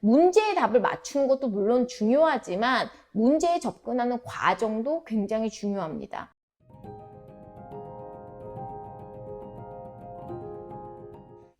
문제의 답을 맞추는 것도 물론 중요하지만 문제에 접근하는 과정도 굉장히 중요합니다.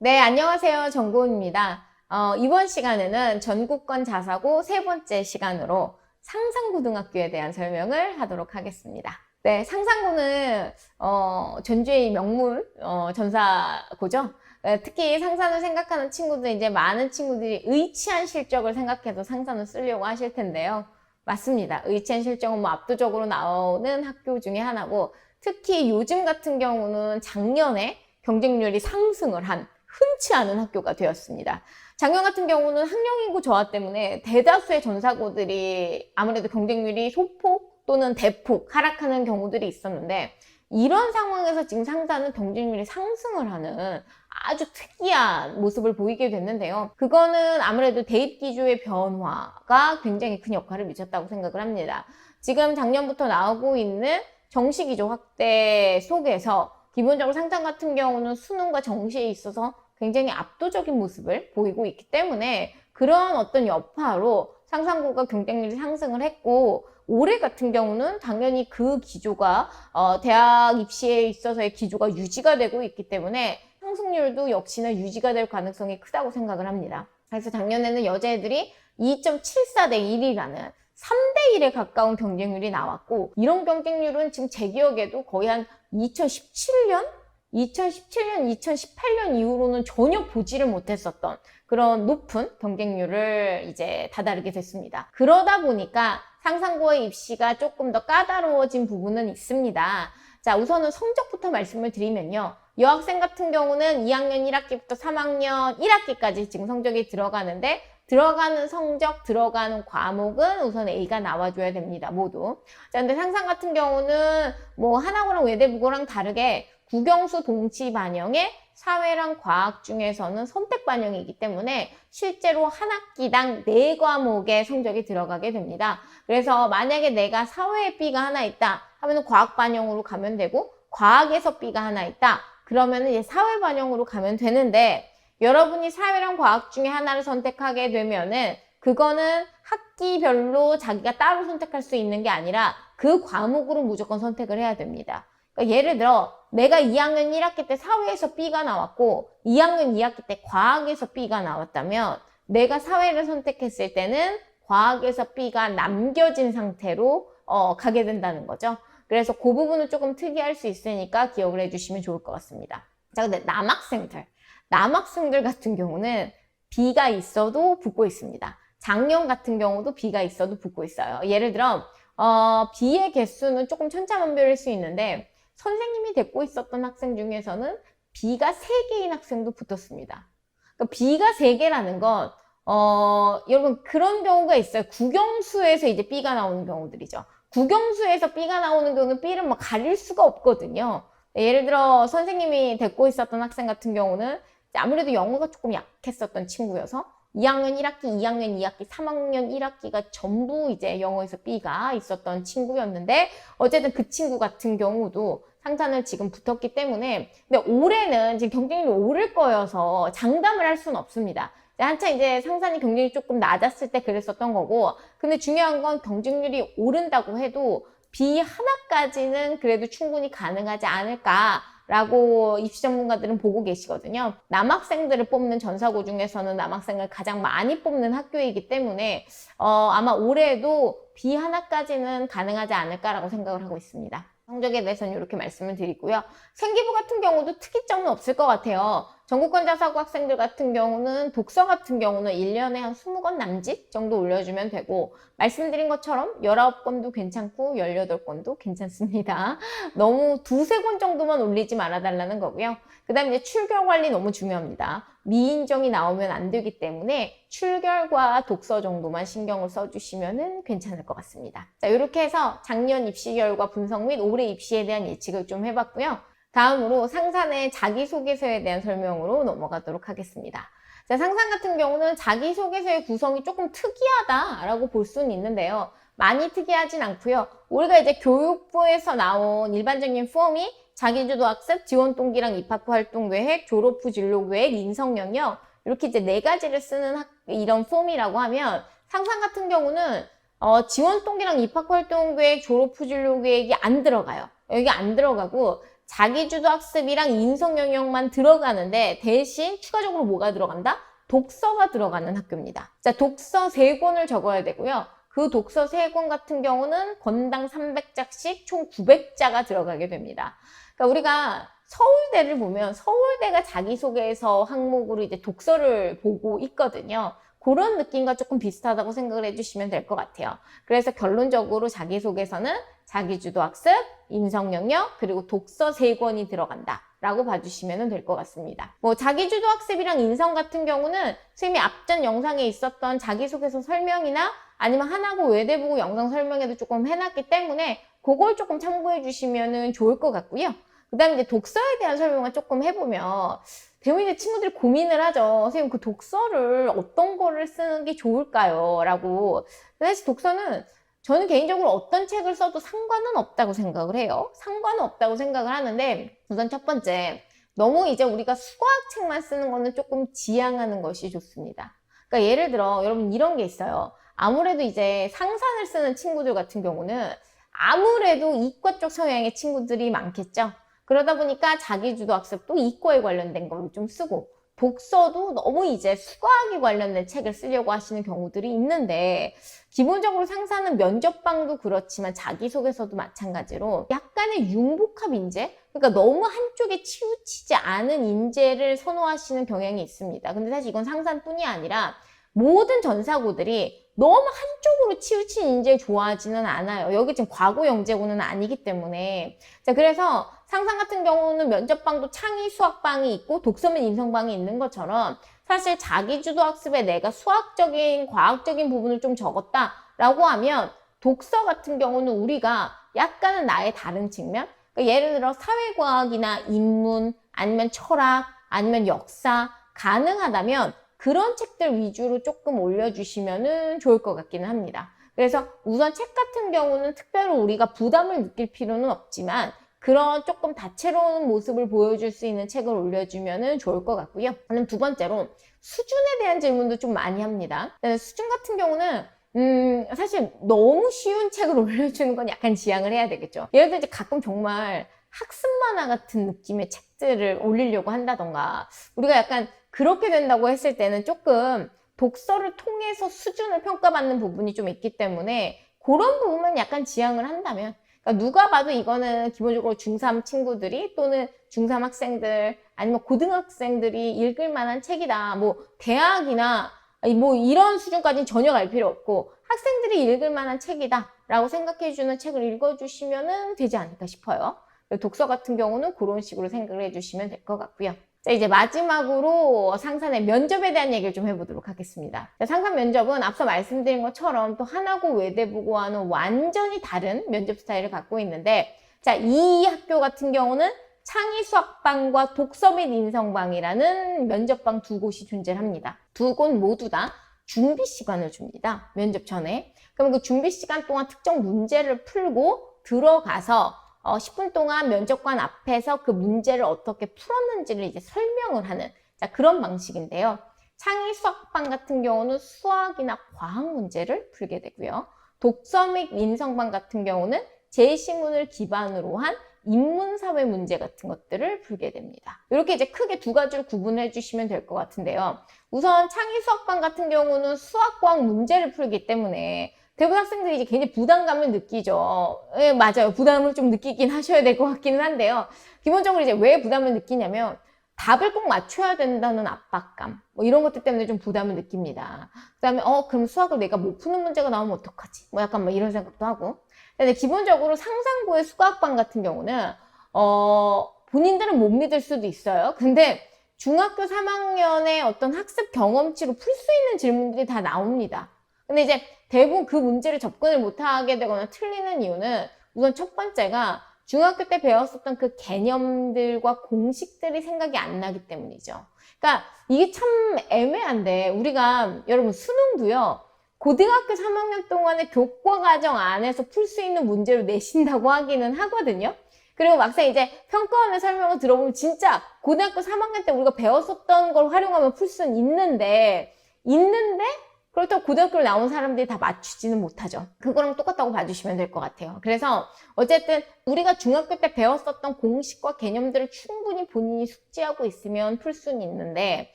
네, 안녕하세요. 정고은입니다. 어, 이번 시간에는 전국권 자사고 세 번째 시간으로 상상고등학교에 대한 설명을 하도록 하겠습니다. 네, 상상고는 어, 전주의 명물 어, 전사고죠. 네, 특히 상산을 생각하는 친구들 이제 많은 친구들이 의치한 실적을 생각해서 상산을 쓰려고 하실 텐데요. 맞습니다. 의치한 실적은 뭐 압도적으로 나오는 학교 중에 하나고 특히 요즘 같은 경우는 작년에 경쟁률이 상승을 한 흔치 않은 학교가 되었습니다. 작년 같은 경우는 학령 인구 저하 때문에 대다수의 전사고들이 아무래도 경쟁률이 소폭 또는 대폭 하락하는 경우들이 있었는데 이런 상황에서 지금 상사는 경쟁률이 상승을 하는 아주 특이한 모습을 보이게 됐는데요. 그거는 아무래도 대입 기조의 변화가 굉장히 큰 역할을 미쳤다고 생각을 합니다. 지금 작년부터 나오고 있는 정시 기조 확대 속에서 기본적으로 상장 같은 경우는 수능과 정시에 있어서 굉장히 압도적인 모습을 보이고 있기 때문에 그런 어떤 여파로 상상고가 경쟁률이 상승을 했고 올해 같은 경우는 당연히 그 기조가 어, 대학 입시에 있어서의 기조가 유지가 되고 있기 때문에 상승률도 역시나 유지가 될 가능성이 크다고 생각을 합니다. 그래서 작년에는 여자애들이 2.74대 1이라는 3대 1에 가까운 경쟁률이 나왔고 이런 경쟁률은 지금 제 기억에도 거의 한 2017년 2017년, 2018년 이후로는 전혀 보지를 못했었던 그런 높은 경쟁률을 이제 다다르게 됐습니다. 그러다 보니까 상상고의 입시가 조금 더 까다로워진 부분은 있습니다. 자, 우선은 성적부터 말씀을 드리면요. 여학생 같은 경우는 2학년 1학기부터 3학년 1학기까지 지금 성적이 들어가는데 들어가는 성적, 들어가는 과목은 우선 A가 나와줘야 됩니다. 모두. 자, 근데 상상 같은 경우는 뭐 하나고랑 외대국어랑 다르게 국영수 동치 반영에 사회랑 과학 중에서는 선택 반영이기 때문에 실제로 한 학기당 4과목의 성적이 들어가게 됩니다. 그래서 만약에 내가 사회에 B가 하나 있다 하면 과학 반영으로 가면 되고 과학에서 B가 하나 있다 그러면 이제 사회 반영으로 가면 되는데 여러분이 사회랑 과학 중에 하나를 선택하게 되면은 그거는 학기별로 자기가 따로 선택할 수 있는 게 아니라 그 과목으로 무조건 선택을 해야 됩니다. 그러니까 예를 들어 내가 2학년 1학기 때 사회에서 B가 나왔고 2학년 2학기 때 과학에서 B가 나왔다면 내가 사회를 선택했을 때는 과학에서 B가 남겨진 상태로 어, 가게 된다는 거죠. 그래서 그 부분은 조금 특이할 수 있으니까 기억을 해주시면 좋을 것 같습니다. 자, 근데 남학생들. 남학생들 같은 경우는 B가 있어도 붙고 있습니다. 작년 같은 경우도 B가 있어도 붙고 있어요. 예를 들어, 어, B의 개수는 조금 천차만별일 수 있는데, 선생님이 데리고 있었던 학생 중에서는 B가 3개인 학생도 붙었습니다. 그러니까 B가 3개라는 건, 어, 여러분, 그런 경우가 있어요. 국영수에서 이제 B가 나오는 경우들이죠. 국영수에서 B가 나오는 경우는 B를 뭐 가릴 수가 없거든요. 예를 들어, 선생님이 데리고 있었던 학생 같은 경우는 아무래도 영어가 조금 약했었던 친구여서 2학년 1학기, 2학년 2학기, 3학년 1학기가 전부 이제 영어에서 B가 있었던 친구였는데 어쨌든 그 친구 같은 경우도 상산을 지금 붙었기 때문에 근데 올해는 지금 경쟁률이 오를 거여서 장담을 할 수는 없습니다. 한참 이제 상산이 경쟁이 조금 낮았을 때 그랬었던 거고 근데 중요한 건 경쟁률이 오른다고 해도 B 하나까지는 그래도 충분히 가능하지 않을까 라고 입시 전문가들은 보고 계시거든요. 남학생들을 뽑는 전사고 중에서는 남학생을 가장 많이 뽑는 학교이기 때문에 어, 아마 올해도 B 하나까지는 가능하지 않을까라고 생각을 하고 있습니다. 성적에 대해서는 이렇게 말씀을 드리고요. 생기부 같은 경우도 특이점은 없을 것 같아요. 전국권 자사고 학생들 같은 경우는 독서 같은 경우는 1년에 한 20권 남짓 정도 올려주면 되고 말씀드린 것처럼 19권도 괜찮고 18권도 괜찮습니다. 너무 두세 권 정도만 올리지 말아달라는 거고요. 그 다음에 이제 출결 관리 너무 중요합니다. 미인정이 나오면 안 되기 때문에 출결과 독서 정도만 신경을 써주시면 괜찮을 것 같습니다. 자, 이렇게 해서 작년 입시 결과 분석 및 올해 입시에 대한 예측을 좀 해봤고요. 다음으로 상산의 자기소개서에 대한 설명으로 넘어가도록 하겠습니다. 자, 상산 같은 경우는 자기소개서의 구성이 조금 특이하다라고 볼 수는 있는데요. 많이 특이하진 않고요. 우리가 이제 교육부에서 나온 일반적인 폼이 자기주도 학습, 지원 동기랑 입학 후 활동 계획, 졸업 후 진로 계획, 인성 영역 이렇게 이제 네 가지를 쓰는 학- 이런 폼이라고 하면 상상 같은 경우는 어, 지원 동기랑 입학 활동 계획, 졸업 후 진로 계획이 안 들어가요. 여기 안 들어가고 자기주도 학습이랑 인성 영역만 들어가는데 대신 추가적으로 뭐가 들어간다? 독서가 들어가는 학교입니다. 자, 독서 세 권을 적어야 되고요. 그 독서 세권 같은 경우는 권당 300자씩 총 900자가 들어가게 됩니다. 그러니까 우리가 서울대를 보면 서울대가 자기소개서 항목으로 이제 독서를 보고 있거든요. 그런 느낌과 조금 비슷하다고 생각을 해주시면 될 것 같아요. 그래서 결론적으로 자기소개서는 자기주도 학습, 인성 영역, 그리고 독서 세 권이 들어간다. 라고 봐주시면 될 것 같습니다. 뭐, 자기주도 학습이랑 인성 같은 경우는 선생님이 앞전 영상에 있었던 자기소개서 설명이나 아니면 하나고 외대보고 영상 설명에도 조금 해놨기 때문에 그걸 조금 참고해 주시면 좋을 것 같고요. 그 다음에 이제 독서에 대한 설명을 조금 해보면 대부분 이제 친구들이 고민을 하죠. 선생님 그 독서를 어떤 거를 쓰는 게 좋을까요? 라고. 사실 독서는 저는 개인적으로 어떤 책을 써도 상관은 없다고 생각을 해요. 상관은 없다고 생각을 하는데 우선 첫 번째 너무 이제 우리가 수학책만 쓰는 거는 조금 지양하는 것이 좋습니다. 그러니까 예를 들어 여러분 이런 게 있어요. 아무래도 이제 상산을 쓰는 친구들 같은 경우는 아무래도 이과 쪽 성향의 친구들이 많겠죠. 그러다 보니까 자기주도 학습도 이과에 관련된 거를 좀 쓰고 독서도 너무 이제 수학에 관련된 책을 쓰려고 하시는 경우들이 있는데 기본적으로 상사는 면접방도 그렇지만 자기소개서도 마찬가지로 약간의 융복합 인재? 그러니까 너무 한쪽에 치우치지 않은 인재를 선호하시는 경향이 있습니다. 근데 사실 이건 상산뿐이 아니라 모든 전사고들이 너무 한쪽으로 치우친 인재를 좋아하지는 않아요. 여기 지금 과거 영재고는 아니기 때문에. 자, 그래서 상상 같은 경우는 면접방도 창의 수학방이 있고 독서면 인성방이 있는 것처럼 사실 자기주도 학습에 내가 수학적인, 과학적인 부분을 좀 적었다라고 하면 독서 같은 경우는 우리가 약간은 나의 다른 측면? 그러니까 예를 들어 사회과학이나 인문, 아니면 철학, 아니면 역사, 가능하다면 그런 책들 위주로 조금 올려주시면 좋을 것 같기는 합니다. 그래서 우선 책 같은 경우는 특별히 우리가 부담을 느낄 필요는 없지만 그런 조금 다채로운 모습을 보여줄 수 있는 책을 올려주면 좋을 것 같고요. 그럼 두 번째로 수준에 대한 질문도 좀 많이 합니다. 네, 수준 같은 경우는 음, 사실 너무 쉬운 책을 올려주는 건 약간 지양을 해야 되겠죠. 예를 들어 가끔 정말 학습 만화 같은 느낌의 책들을 올리려고 한다던가 우리가 약간 그렇게 된다고 했을 때는 조금 독서를 통해서 수준을 평가받는 부분이 좀 있기 때문에 그런 부분은 약간 지양을 한다면 그러니까 누가 봐도 이거는 기본적으로 중3 친구들이 또는 중3 학생들 아니면 고등학생들이 읽을 만한 책이다. 뭐 대학이나 뭐 이런 수준까지는 전혀 갈 필요 없고 학생들이 읽을 만한 책이다 라고 생각해주는 책을 읽어주시면 되지 않을까 싶어요. 독서 같은 경우는 그런 식으로 생각을 해주시면 될 것 같고요. 자, 이제 마지막으로 상산의 면접에 대한 얘기를 좀 해보도록 하겠습니다. 자, 상산 면접은 앞서 말씀드린 것처럼 또 하나고 외대보고와는 완전히 다른 면접 스타일을 갖고 있는데, 자, 이 학교 같은 경우는 창의수학방과 독서 및 인성방이라는 면접방 두 곳이 존재합니다. 두 곳 모두 다 준비 시간을 줍니다. 면접 전에. 그럼 그 준비 시간 동안 특정 문제를 풀고 들어가서 어, 10분 동안 면접관 앞에서 그 문제를 어떻게 풀었는지를 이제 설명을 하는 자, 그런 방식인데요. 창의 수학방 같은 경우는 수학이나 과학 문제를 풀게 되고요. 독서 및 인성방 같은 경우는 제시문을 기반으로 한 인문사회 문제 같은 것들을 풀게 됩니다. 이렇게 이제 크게 두 가지를 구분해 주시면 될 것 같은데요. 우선 창의 수학방 같은 경우는 수학과학 문제를 풀기 때문에 대부분 학생들이 이제 굉장히 부담감을 느끼죠. 예, 맞아요. 부담을 좀 느끼긴 하셔야 될 것 같기는 한데요. 기본적으로 이제 왜 부담을 느끼냐면 답을 꼭 맞춰야 된다는 압박감, 뭐 이런 것들 때문에 좀 부담을 느낍니다. 그 다음에, 어, 그럼 수학을 내가 못 푸는 문제가 나오면 어떡하지? 뭐 약간 뭐 이런 생각도 하고. 근데 기본적으로 상상고의 수학방 같은 경우는, 어, 본인들은 못 믿을 수도 있어요. 근데 중학교 3학년의 어떤 학습 경험치로 풀 수 있는 질문들이 다 나옵니다. 근데 이제 대부분 그 문제를 접근을 못하게 되거나 틀리는 이유는 우선 첫 번째가 중학교 때 배웠었던 그 개념들과 공식들이 생각이 안 나기 때문이죠. 그러니까 이게 참 애매한데 우리가 여러분 수능도요. 고등학교 3학년 동안의 교과 과정 안에서 풀 수 있는 문제로 내신다고 하기는 하거든요. 그리고 막상 이제 평가원의 설명을 들어보면 진짜 고등학교 3학년 때 우리가 배웠었던 걸 활용하면 풀 수는 있는데, 있는데, 그렇다고 고등학교를 나온 사람들이 다 맞추지는 못하죠. 그거랑 똑같다고 봐주시면 될 것 같아요. 그래서 어쨌든 우리가 중학교 때 배웠었던 공식과 개념들을 충분히 본인이 숙지하고 있으면 풀 수는 있는데,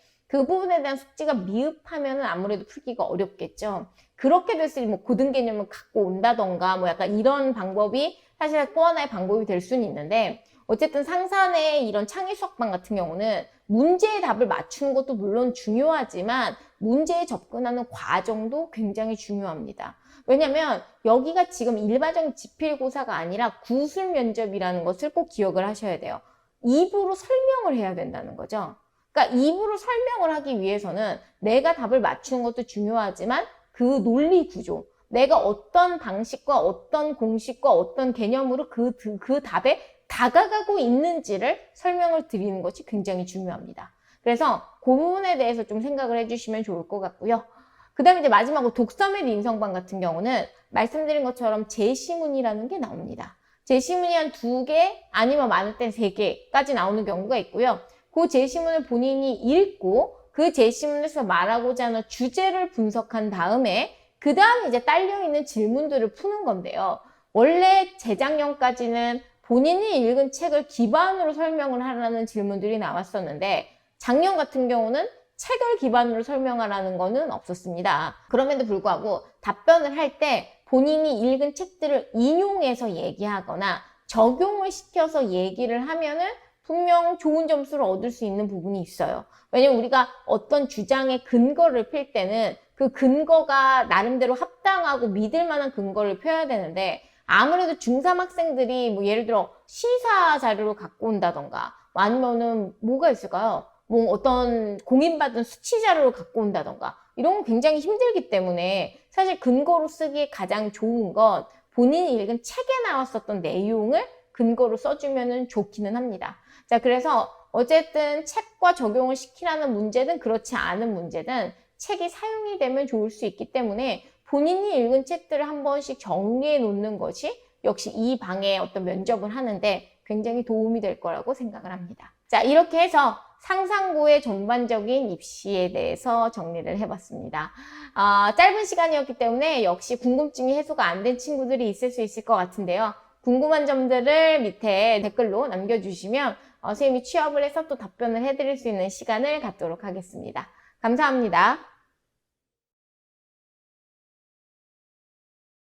그 부분에 대한 숙지가 미흡하면 아무래도 풀기가 어렵겠죠. 그렇게 됐을 때뭐 고등 개념을 갖고 온다던가 뭐 약간 이런 방법이 사실 또 하나의 방법이 될 수는 있는데 어쨌든 상산의 이런 창의 수학반 같은 경우는 문제의 답을 맞추는 것도 물론 중요하지만 문제에 접근하는 과정도 굉장히 중요합니다. 왜냐면 여기가 지금 일반적인 지필고사가 아니라 구술 면접이라는 것을 꼭 기억을 하셔야 돼요. 입으로 설명을 해야 된다는 거죠. 그러니까 입으로 설명을 하기 위해서는 내가 답을 맞추는 것도 중요하지만 그 논리 구조, 내가 어떤 방식과 어떤 공식과 어떤 개념으로 그, 그, 그 답에 다가가고 있는지를 설명을 드리는 것이 굉장히 중요합니다. 그래서 그 부분에 대해서 좀 생각을 해주시면 좋을 것 같고요. 그 다음에 이제 마지막으로 독서맵 인성반 같은 경우는 말씀드린 것처럼 제시문이라는 게 나옵니다. 제시문이 한 두 개 아니면 많을 땐 세 개까지 나오는 경우가 있고요. 그 제시문을 본인이 읽고 그 제시문에서 말하고자 하는 주제를 분석한 다음에 그 다음에 이제 딸려있는 질문들을 푸는 건데요. 원래 재작년까지는 본인이 읽은 책을 기반으로 설명을 하라는 질문들이 나왔었는데 작년 같은 경우는 책을 기반으로 설명하라는 거는 없었습니다. 그럼에도 불구하고 답변을 할 때 본인이 읽은 책들을 인용해서 얘기하거나 적용을 시켜서 얘기를 하면은 분명 좋은 점수를 얻을 수 있는 부분이 있어요. 왜냐면 우리가 어떤 주장의 근거를 필 때는 그 근거가 나름대로 합당하고 믿을 만한 근거를 펴야 되는데 아무래도 중3 학생들이 뭐 예를 들어 시사 자료를 갖고 온다던가 아니면은 뭐가 있을까요? 뭐 어떤 공인받은 수치 자료를 갖고 온다던가 이런 건 굉장히 힘들기 때문에 사실 근거로 쓰기에 가장 좋은 건 본인이 읽은 책에 나왔었던 내용을 근거로 써주면 좋기는 합니다. 자, 그래서 어쨌든 책과 적용을 시키라는 문제든 그렇지 않은 문제든 책이 사용이 되면 좋을 수 있기 때문에 본인이 읽은 책들을 한 번씩 정리해 놓는 것이 역시 이 방에 어떤 면접을 하는데 굉장히 도움이 될 거라고 생각을 합니다. 자, 이렇게 해서 상상고의 전반적인 입시에 대해서 정리를 해봤습니다. 아, 짧은 시간이었기 때문에 역시 궁금증이 해소가 안 된 친구들이 있을 수 있을 것 같은데요. 궁금한 점들을 밑에 댓글로 남겨주시면 어, 선생님이 취업을 해서 또 답변을 해드릴 수 있는 시간을 갖도록 하겠습니다. 감사합니다.